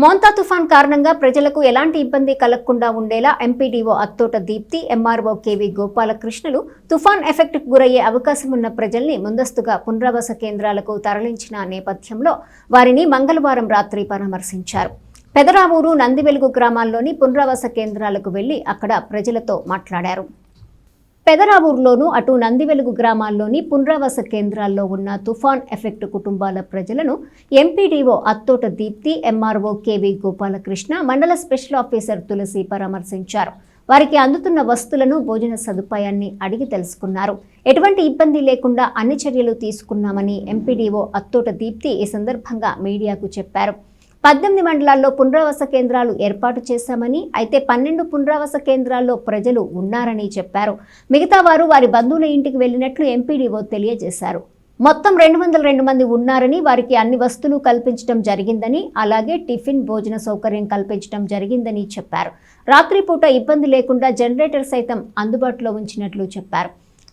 మోంతా తుఫాన్ కారణంగా ప్రజలకు ఎలాంటి ఇబ్బంది కలగకుండా ఉండేలా MPDO Attota Deepti MRO KV గోపాలకృష్ణులు తుఫాన్ ఎఫెక్ట్ గురయ్యే అవకాశం ఉన్న ప్రజల్ని ముందస్తుగా పునరావాస కేంద్రాలకు తరలించిన నేపథ్యంలో వారిని మంగళవారం రాత్రి పరామర్శించారు. పెదరావూరు నందివెలుగు గ్రామాల్లోని పునరావాస కేంద్రాలకు వెళ్ళి అక్కడ ప్రజలతో మాట్లాడారు. పెదరావూరులోను అటు నందివెలుగు గ్రామాల్లోని పునరావాస కేంద్రాల్లో ఉన్న తుఫాన్ ఎఫెక్ట్ కుటుంబాల ప్రజలను MPDO Attota Deepti MRO KV Gopalakrishna మండల స్పెషల్ ఆఫీసర్ తులసి పరామర్శించారు. వారికి అందుతున్న వస్తువులను భోజన సదుపాయాన్ని అడిగి తెలుసుకున్నారు. ఎటువంటి ఇబ్బంది లేకుండా అన్ని చర్యలు తీసుకున్నామని ఎంపీడీఓ అత్తోట దీప్తి ఈ సందర్భంగా మీడియాకు చెప్పారు. పద్దెనిమిది మండలాల్లో పునరావాస కేంద్రాలు ఏర్పాటు చేశామని అయితే పన్నెండు పునరావాస కేంద్రాల్లో ప్రజలు ఉన్నారని చెప్పారు. మిగతా వారు వారి బంధువుల ఇంటికి వెళ్ళినట్లు ఎంపీడీఓ తెలియజేశారు. మొత్తం రెండు వందల రెండు మంది ఉన్నారని వారికి అన్ని వస్తువులు కల్పించడం జరిగిందని అలాగే టిఫిన్ భోజన సౌకర్యం కల్పించడం జరిగిందని చెప్పారు. రాత్రిపూట ఇబ్బంది లేకుండా జనరేటర్ సైతం అందుబాటులో ఉంచినట్లు చెప్పారు.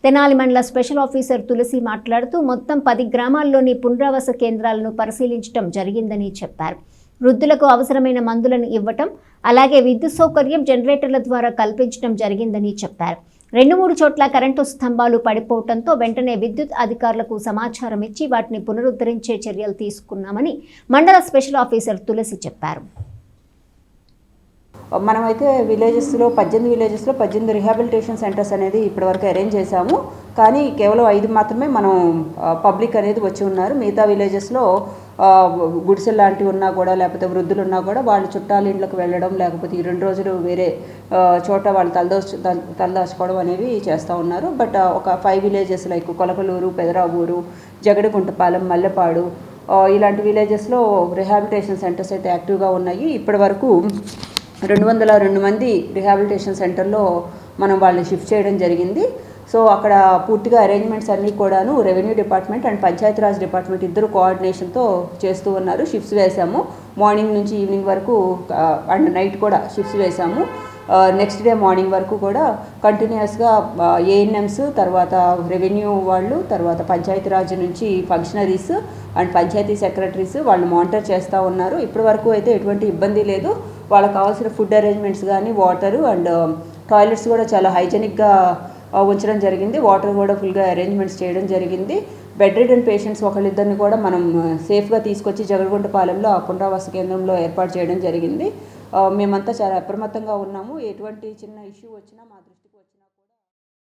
తెనాలి మండల స్పెషల్ ఆఫీసర్ తులసి మాట్లాడుతూ మొత్తం పది గ్రామాల్లోని పునరావాస కేంద్రాలను పరిశీలించడం జరిగిందని చెప్పారు. వృద్ధులకు అవసరమైన మందులను ఇవ్వటం అలాగే విద్యుత్ సౌకర్యం జనరేటర్ల ద్వారా కల్పించడం జరిగిందని చెప్పారు. రెండు మూడు చోట్ల కరెంటు స్తంభాలు పడిపోవడంతో వెంటనే విద్యుత్ అధికారులకు సమాచారం ఇచ్చి వాటిని పునరుద్ధరించే చర్యలు తీసుకున్నామని మండల స్పెషల్ ఆఫీసర్ తులసి చెప్పారు. మనమైతే విలేజెస్లో పద్దెనిమిది విలేజెస్లో పద్దెనిమిది రిహాబిలిటేషన్ సెంటర్స్ అనేది ఇప్పటివరకు అరేంజ్ చేశాము. కానీ కేవలం ఐదు మాత్రమే మనం పబ్లిక్ అనేది వచ్చి ఉన్నారు. మిగతా విలేజెస్లో గుడిసె లాంటివి ఉన్నా కూడా లేకపోతే వృద్ధులు ఉన్నా కూడా వాళ్ళ చుట్టాల ఇంట్లోకి వెళ్ళడం లేకపోతే ఈ రెండు రోజులు వేరే చోట వాళ్ళు తలదోచు తలదాచుకోవడం అనేవి చేస్తూ ఉన్నారు. బట్ ఒక five villages like Kolakaluru Pedaravuru Jagadiguntapalem Mallepadu ఇలాంటి విలేజెస్లో రిహాబిలిటేషన్ సెంటర్స్ అయితే యాక్టివ్గా ఉన్నాయి. ఇప్పటి వరకు రెండు వందల రెండు మంది రిహాబిలిటేషన్ సెంటర్లో మనం వాళ్ళని షిఫ్ట్ చేయడం జరిగింది. సో అక్కడ పూర్తిగా అరేంజ్మెంట్స్ అన్నీ కూడాను revenue department and Panchayati Raj department ఇద్దరు కోఆర్డినేషన్తో చేస్తూ ఉన్నారు. షిఫ్ట్స్ వేసాము మార్నింగ్ నుంచి ఈవినింగ్ వరకు అండ్ నైట్ కూడా షిఫ్ట్స్ వేసాము నెక్స్ట్ డే మార్నింగ్ వరకు కూడా కంటిన్యూస్గా ఏఎన్ఎంస్ తర్వాత రెవెన్యూ వాళ్ళు తర్వాత పంచాయతీరాజ్ నుంచి ఫంక్షనరీస్ అండ్ పంచాయతీ సెక్రటరీస్ వాళ్ళు మానిటర్ చేస్తూ ఉన్నారు. ఇప్పటి వరకు అయితే ఎటువంటి ఇబ్బంది లేదు. వాళ్ళకి కావాల్సిన ఫుడ్ అరేంజ్మెంట్స్ కానీ వాటరు అండ్ టాయిలెట్స్ కూడా చాలా హైజెనిక్గా ఉంచడం జరిగింది. వాటర్ కూడా ఫుల్గా అరేంజ్మెంట్స్ చేయడం జరిగింది. బెడ్ రిడన్ పేషెంట్స్ ఒకళ్ళిద్దరిని కూడా మనం uh, సేఫ్గా తీసుకొచ్చి జగడగుంటపాలెంలో ఆ పునరావాస కేంద్రంలో ఏర్పాటు చేయడం జరిగింది. మేమంతా చాలా అప్రమత్తంగా ఉన్నాము. ఎటువంటి చిన్న ఇష్యూ వచ్చినా మా దృష్టి